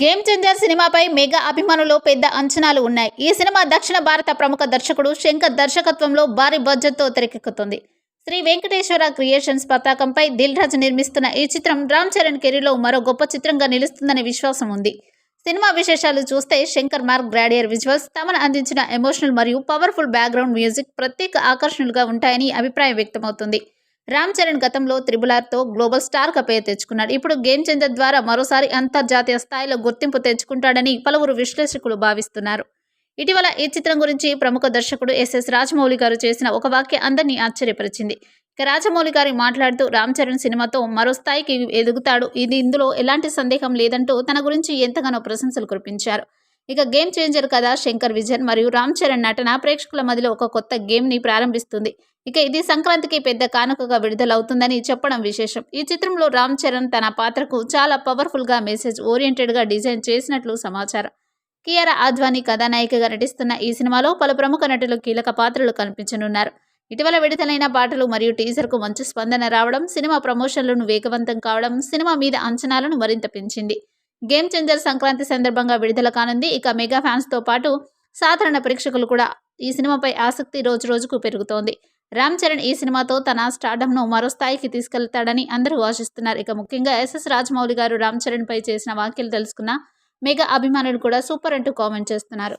Game changer సినిమాపై mega అభిమానులు పెద్ద అంచనాలు ఉన్నాయి. ఈ సినిమా దక్షిణ భారత ప్రముఖ దర్శకుడు శంకర్ దర్శకత్వంలో భారీ బడ్జెట్తో తెరకెక్కుతుంది. శ్రీ వెంకటేశ్వర క్రియేషన్స్ పతాకంపై దిల్ రాజు నిర్మిస్తున్న ఈ చిత్రం రామ్ చరణ్ కెరీర్లో మరో గొప్ప చిత్రంగా నిలుస్తుందనే విశ్వాసం ఉంది. సినిమా విశేషాలు చూస్తే శంకర్ మార్క్ గ్రాడియర్ విజువల్స్ తమను అందించిన ఎమోషనల్ మరియు పవర్ఫుల్ బ్యాక్గ్రౌండ్ మ్యూజిక్ ప్రత్యేక ఆకర్షణలుగా ఉంటాయని అభిప్రాయం వ్యక్తమవుతుంది. రామ్ చరణ్ గతంలో త్రిబులార్తో గ్లోబల్ స్టార్గా పేరు తెచ్చుకున్నాడు. ఇప్పుడు గేమ్ చేంజర్ ద్వారా మరోసారి అంతర్జాతీయ స్థాయిలో గుర్తింపు తెచ్చుకుంటాడని పలువురు విశ్లేషకులు భావిస్తున్నారు. ఇటీవల ఈ చిత్రం గురించి ప్రముఖ దర్శకుడు ఎస్ఎస్ రాజమౌళి గారు చేసిన ఒక వాక్య అందరినీ ఆశ్చర్యపరిచింది. ఇక రాజమౌళి గారి మాట్లాడుతూ రామ్ చరణ్ సినిమాతో మరో స్థాయికి ఎదుగుతాడు. ఇది ఇందులో ఎలాంటి సందేహం లేదంటూ తన గురించి ఎంతగానో ప్రశంసలు కురిపించారు. ఇక గేమ్ చేంజర్ కథ శంకర్ విజన్ మరియు రామ్ చరణ్ నటన ప్రేక్షకుల మధ్యలో ఒక కొత్త గేమ్ని ప్రారంభిస్తుంది. ఇక ఇది సంక్రాంతికి పెద్ద కానుకగా విడుదలవుతుందని చెప్పడం విశేషం. ఈ చిత్రంలో రామ్ చరణ్ తన పాత్రకు చాలా పవర్ఫుల్గా మెసేజ్ ఓరియంటెడ్గా డిజైన్ చేసినట్లు సమాచారం. కియారా ఆద్వానీ కథానాయికగా నటిస్తున్న ఈ సినిమాలో పలు ప్రముఖ నటులు కీలక పాత్రలు కనిపించనున్నారు. ఇటీవల విడుదలైన పాటలు మరియు టీజర్కు మంచి స్పందన రావడం సినిమా ప్రమోషన్లను వేగవంతం కావడం సినిమా మీద అంచనాలను మరింత పెంచింది. గేమ్ చేంజర్ సంక్రాంతి సందర్భంగా విడుదల కానుంది. ఇక మెగా ఫ్యాన్స్తో పాటు సాధారణ ప్రేక్షకులు కూడా ఈ సినిమాపై ఆసక్తి రోజు రోజుకు పెరుగుతోంది. రామ్ చరణ్ ఈ సినిమాతో తన స్టార్డమ్ను మరో స్థాయికి తీసుకెళ్తాడని అందరూ ఆశిస్తున్నారు. ఇక ముఖ్యంగా ఎస్ఎస్ రాజమౌళి గారు రామ్ చరణ్పై చేసిన వ్యాఖ్యలు తెలుసుకున్న మెగా అభిమానులు కూడా సూపర్ అంటూ కామెంట్ చేస్తున్నారు.